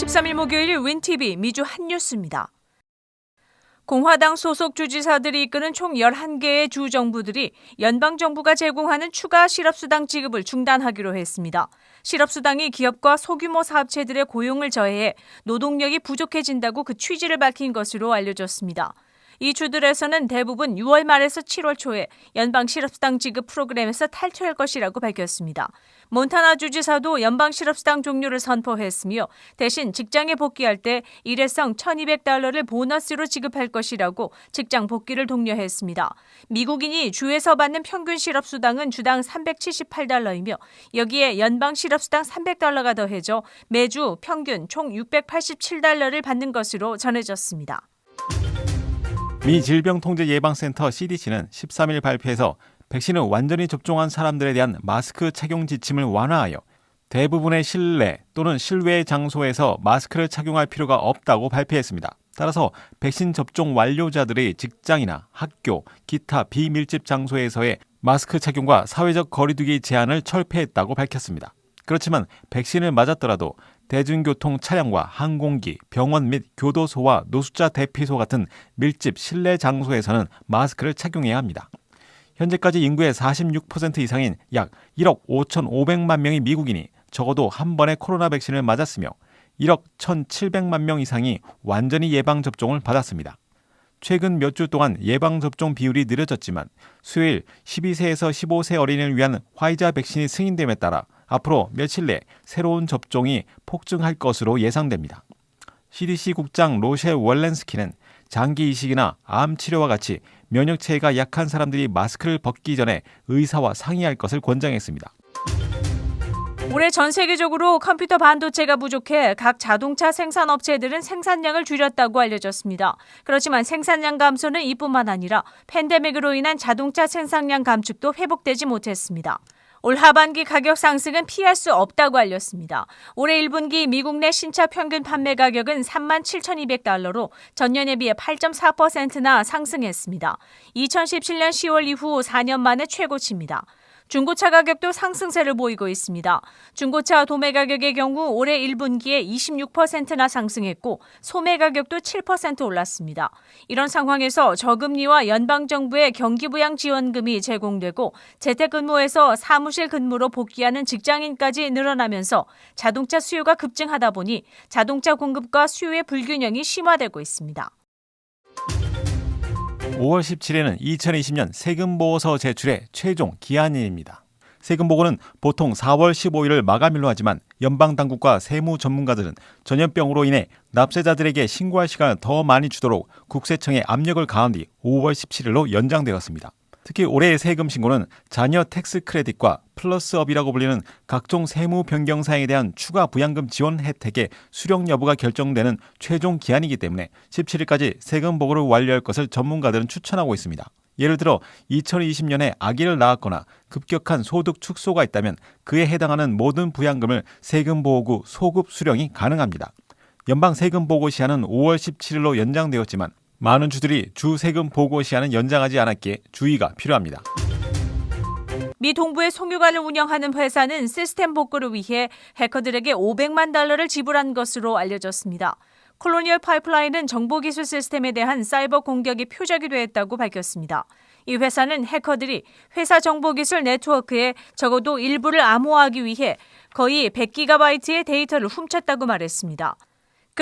13일 목요일 윈TV 미주 한뉴스입니다. 공화당 소속 주지사들이 이끄는 총 11개의 주정부들이 연방정부가 제공하는 추가 실업수당 지급을 중단하기로 했습니다. 실업수당이 기업과 소규모 사업체들의 고용을 저해해 노동력이 부족해진다고 그 취지를 밝힌 것으로 알려졌습니다. 이 주들에서는 대부분 6월 말에서 7월 초에 연방 실업수당 지급 프로그램에서 탈퇴할 것이라고 밝혔습니다. 몬타나 주지사도 연방 실업수당 종료를 선포했으며 대신 직장에 복귀할 때 일회성 1,200달러를 보너스로 지급할 것이라고 직장 복귀를 독려했습니다. 미국인이 주에서 받는 평균 실업수당은 주당 378달러이며 여기에 연방 실업수당 300달러가 더해져 매주 평균 총 687달러를 받는 것으로 전해졌습니다. 미 질병통제예방센터 CDC는 13일 발표에서 백신을 완전히 접종한 사람들에 대한 마스크 착용 지침을 완화하여 대부분의 실내 또는 실외 장소에서 마스크를 착용할 필요가 없다고 발표했습니다. 따라서 백신 접종 완료자들의 직장이나 학교, 기타 비밀집 장소에서의 마스크 착용과 사회적 거리두기 제한을 철폐했다고 밝혔습니다. 그렇지만 백신을 맞았더라도 대중교통 차량과 항공기, 병원 및 교도소와 노숙자 대피소 같은 밀집 실내 장소에서는 마스크를 착용해야 합니다. 현재까지 인구의 46% 이상인 약 1억 5,500만 명의 미국인이 적어도 한 번의 코로나 백신을 맞았으며 1억 1,700만 명 이상이 완전히 예방 접종을 받았습니다. 최근 몇 주 동안 예방 접종 비율이 느려졌지만 수요일 12세에서 15세 어린이를 위한 화이자 백신이 승인됨에 따라 앞으로 며칠 내 새로운 접종이 폭증할 것으로 예상됩니다. CDC 국장 로셸 월렌스키는 장기 이식이나 암 치료와 같이 면역 체계가 약한 사람들이 마스크를 벗기 전에 의사와 상의할 것을 권장했습니다. 올해 전 세계적으로 컴퓨터 반도체가 부족해 각 자동차 생산 업체들은 생산량을 줄였다고 알려졌습니다. 그렇지만 생산량 감소는 이뿐만 아니라 팬데믹으로 인한 자동차 생산량 감축도 회복되지 못했습니다. 올 하반기 가격 상승은 피할 수 없다고 알렸습니다. 올해 1분기 미국 내 신차 평균 판매 가격은 3만 7,200달러로 전년에 비해 8.4%나 상승했습니다. 2017년 10월 이후 4년 만에 최고치입니다. 중고차 가격도 상승세를 보이고 있습니다. 중고차 도매 가격의 경우 올해 1분기에 26%나 상승했고 소매 가격도 7% 올랐습니다. 이런 상황에서 저금리와 연방정부의 경기부양 지원금이 제공되고 재택근무에서 사무실 근무로 복귀하는 직장인까지 늘어나면서 자동차 수요가 급증하다 보니 자동차 공급과 수요의 불균형이 심화되고 있습니다. 5월 17일은 2020년 세금보고서 제출의 최종 기한일입니다. 세금보고는 보통 4월 15일을 마감일로 하지만 연방당국과 세무 전문가들은 전염병으로 인해 납세자들에게 신고할 시간을 더 많이 주도록 국세청에 압력을 가한 뒤 5월 17일로 연장되었습니다. 특히 올해의 세금 신고는 자녀 텍스 크레딧과 플러스업이라고 불리는 각종 세무 변경 사항에 대한 추가 부양금 지원 혜택의 수령 여부가 결정되는 최종 기한이기 때문에 17일까지 세금 보고를 완료할 것을 전문가들은 추천하고 있습니다. 예를 들어 2020년에 아기를 낳았거나 급격한 소득 축소가 있다면 그에 해당하는 모든 부양금을 세금 보호구 소급 수령이 가능합니다. 연방 세금 보고 시한은 5월 17일로 연장되었지만 많은 주들이 주 세금 보고 시한은 연장하지 않았기에 주의가 필요합니다. 미 동부의 송유관을 운영하는 회사는 시스템 복구를 위해 해커들에게 500만 달러를 지불한 것으로 알려졌습니다. 콜로니얼 파이프라인은 정보기술 시스템에 대한 사이버 공격이 표적이 되었다고 밝혔습니다. 이 회사는 해커들이 회사 정보기술 네트워크에 적어도 일부를 암호화하기 위해 거의 100기가바이트의 데이터를 훔쳤다고 말했습니다.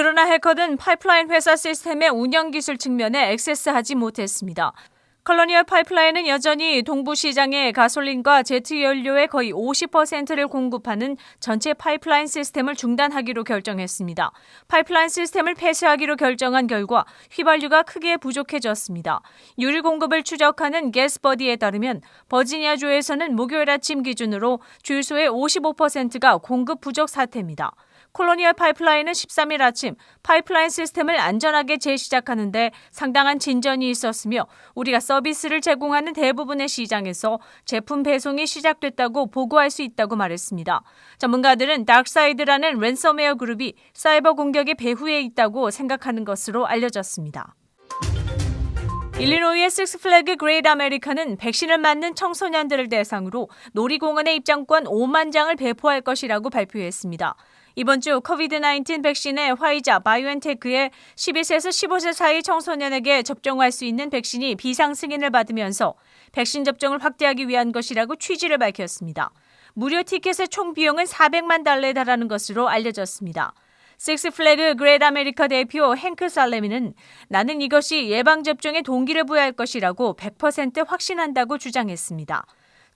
그러나 해커는 파이프라인 회사 시스템의 운영 기술 측면에 액세스하지 못했습니다. 컬러니얼 파이프라인은 여전히 동부 시장의 가솔린과 제트 연료의 거의 50%를 공급하는 전체 파이프라인 시스템을 중단하기로 결정했습니다. 파이프라인 시스템을 폐쇄하기로 결정한 결과 휘발유가 크게 부족해졌습니다. 유류 공급을 추적하는 게스버디에 따르면 버지니아주에서는 목요일 아침 기준으로 주유소의 55%가 공급 부족 사태입니다. 콜로니얼 파이프라인은 13일 아침 파이프라인 시스템을 안전하게 재시작하는데 상당한 진전이 있었으며 우리가 서비스를 제공하는 대부분의 시장에서 제품 배송이 시작됐다고 보고할 수 있다고 말했습니다. 전문가들은 닥사이드라는 랜섬웨어 그룹이 사이버 공격의 배후에 있다고 생각하는 것으로 알려졌습니다. 일리노이의 식스플래그 그레이트 아메리카는 백신을 맞는 청소년들을 대상으로 놀이공원의 입장권 5만 장을 배포할 것이라고 발표했습니다. 이번 주 코비드-19 백신의 화이자 바이오엔테크의 12세에서 15세 사이 청소년에게 접종할 수 있는 백신이 비상 승인을 받으면서 백신 접종을 확대하기 위한 것이라고 취지를 밝혔습니다. 무료 티켓의 총 비용은 400만 달러에 달하는 것으로 알려졌습니다. 식스 플래그 그레이트 아메리카 대표 행크 살레미는 나는 이것이 예방접종에 동기를 부여할 것이라고 100% 확신한다고 주장했습니다.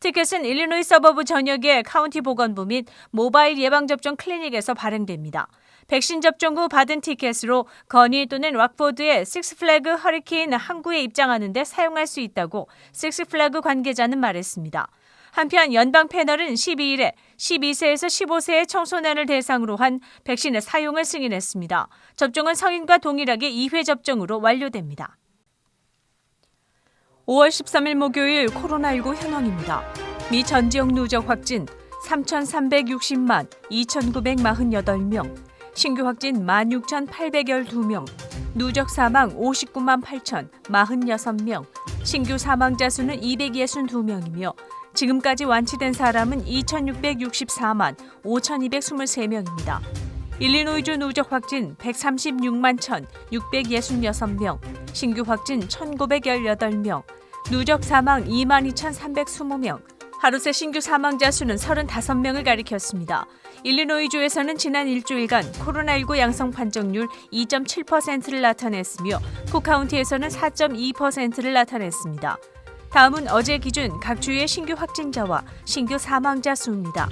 티켓은 일리노이 서버브 전역의 카운티 보건부 및 모바일 예방접종 클리닉에서 발행됩니다. 백신 접종 후 받은 티켓으로 거니 또는 락포드의 식스플래그 허리케인 항구에 입장하는 데 사용할 수 있다고 식스플래그 관계자는 말했습니다. 한편 연방 패널은 12일에 12세에서 15세의 청소년을 대상으로 한 백신의 사용을 승인했습니다. 접종은 성인과 동일하게 2회 접종으로 완료됩니다. 5월 13일 목요일 코로나19 현황입니다. 미 전 지역 누적 확진 3,360만 2,948명, 신규 확진 16,812명, 누적 사망 59만 8,046명, 신규 사망자 수는 262명이며 지금까지 완치된 사람은 2,664만 5,223명입니다. 일리노이주 누적 확진 136만 1,666명, 신규 확진 1,918명, 누적 사망 22,320명, 하루 새 신규 사망자 수는 35명을 가리켰습니다. 일리노이주에서는 지난 일주일간 코로나19 양성 판정률 2.7%를 나타냈으며 쿠카운티에서는 4.2%를 나타냈습니다. 다음은 어제 기준 각 주의 신규 확진자와 신규 사망자 수입니다.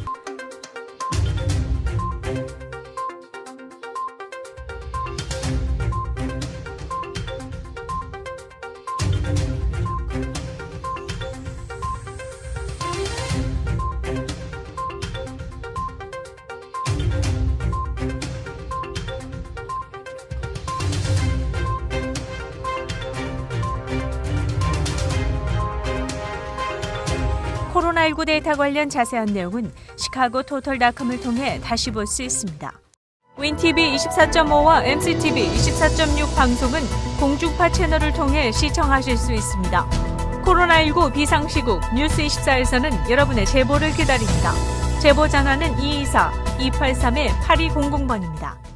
코로나19 데이터 관련 자세한 내용은 시카고 토털닷컴을 통해 다시 볼 수 있습니다. 윈TV 24.5와 MCTV 24.6 방송은 공중파 채널을 통해 시청하실 수 있습니다. 코로나19 비상시국 뉴스24에서는 여러분의 제보를 기다립니다. 제보 전화는 224-283-8200번입니다.